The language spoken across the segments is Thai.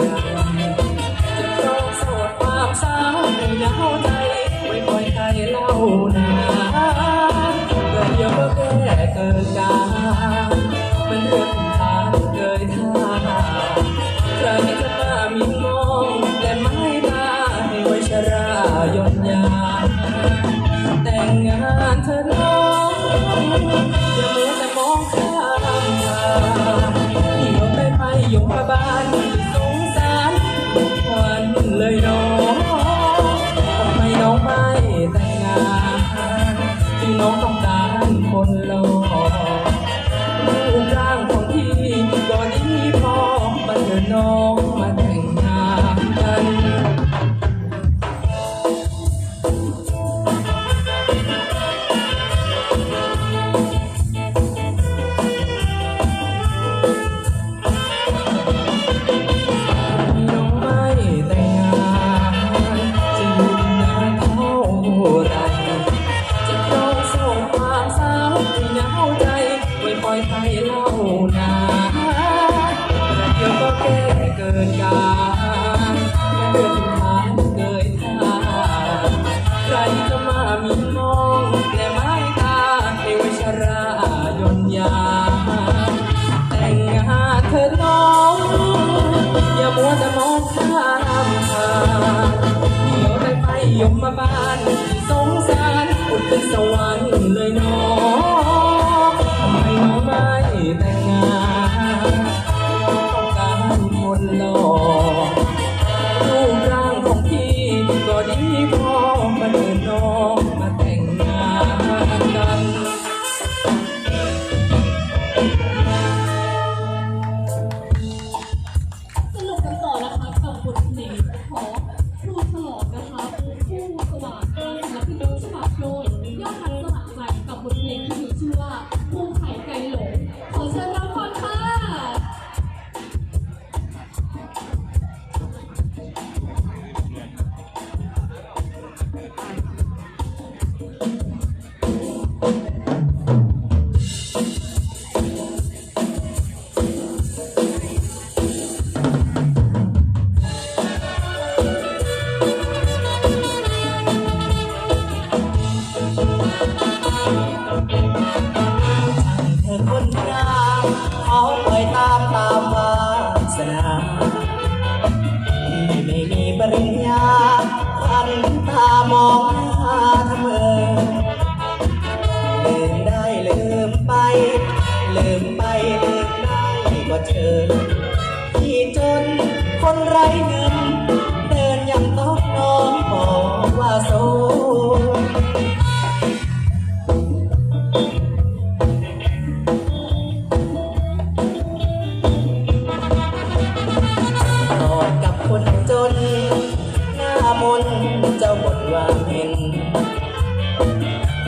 ราคองโสดความสาวไม่เหงาใจไม่ปล่อยใครเล่านาเมื่อเดียวก็แค่กิดการมัเรื่อ Thank you.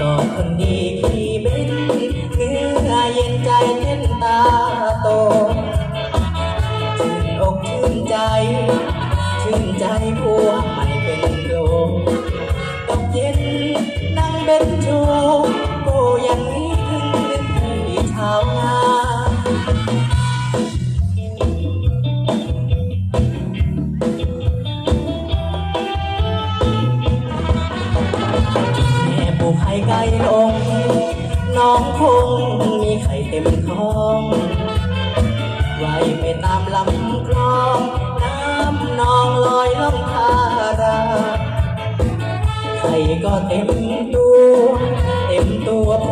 กอดคนดีที่เป็นเนื้อเย็นใจเต้นตาโตชื่นอกชื่นใจ ชื่นใจผัวไม่เป็นโลตกเย็นนั่งเป็นโชว์โบอย่างนี้ถึงเป็นที่ชาวงา ม น้องคงมีไข่เต็มท้องว่ายไปตามลำคลอง น้ำนองลอยล่องทาราไข่ก็เต็มตัว เต็มตัวผ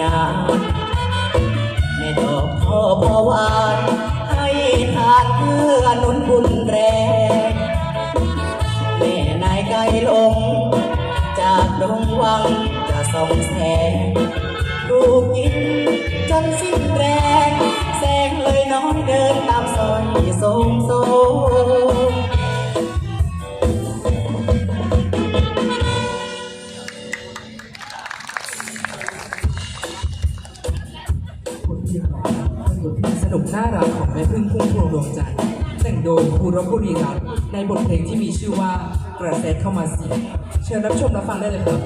นาแม่ดอกทอพวานให้ทานเพื่อนุนบุญแรงแม่นายไก่ลง จากดงวังจะส่องแสงลูกกินจนสิ้นแรง แสงเลยน้องเดินตามซอยทรงโซ ในบทเพลงที่มีชื่อว่ากระแสเข้ามาสิเชิญรับชมรับฟังได้เลยครับ